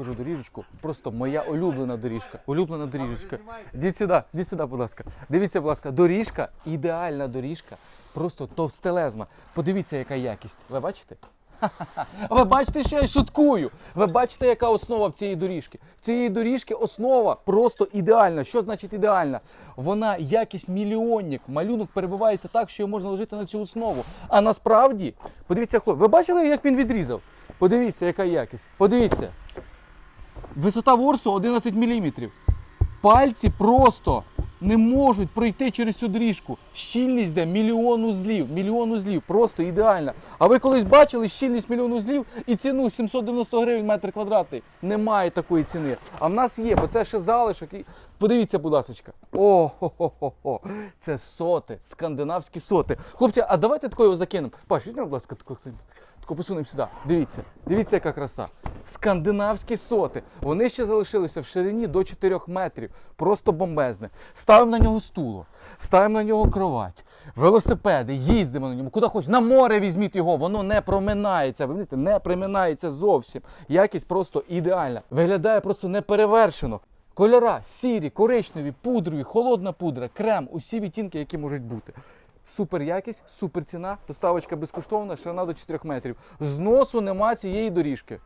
покажу доріжечку. Просто моя улюблена доріжка. Улюблена доріжечка. Діть сюди, діть сюди, будь ласка. Дивіться, будь ласка, доріжка, ідеальна доріжка, просто товстелезна. Подивіться, яка якість. Ви бачите? Ви бачите, що я шуткую. Ви бачите, яка основа в цієї доріжки. В цієї доріжки основа просто ідеальна. Що значить ідеальна? Вона якість мільйонник. Малюнок перебувається так, що його можна ложити на цю основу. А насправді, подивіться, хто. Ви бачили, як він відрізав? Подивіться, яка якість. Подивіться. Висота ворсу 11 мм. Пальці просто не можуть пройти через цю доріжку. Щільність де мільйон узлів, мільйон узлів, просто ідеальна. А ви колись бачили щільність мільйон узлів і ціну 790 гривень метр квадратний? Немає такої ціни. А в нас є, бо це ще залишок. Подивіться, будь ласка. О, хо хо хо Це соти, скандинавські соти. Хлопці, а давайте такою закинемо. Паш, візьми, будь ласка, таку, таку посунемо сюди. Дивіться, дивіться, яка краса. Скандинавські соти. Вони ще залишилися в ширині до 4 метрів. Просто бомбезне. Ставимо на нього стуло, ставимо на нього кровать, велосипеди, їздимо на ньому. Куди хоч. На море візьміть його, воно не проминається. Ви бачите, не проминається зовсім. Якість просто ідеальна. Виглядає просто неперевершено. Кольора сірі, коричневі, пудрові, холодна пудра, крем, усі відтінки, які можуть бути. Супер якість, супер ціна, доставочка безкоштовна, ширина до 4 метрів. Зносу нема цієї доріжки.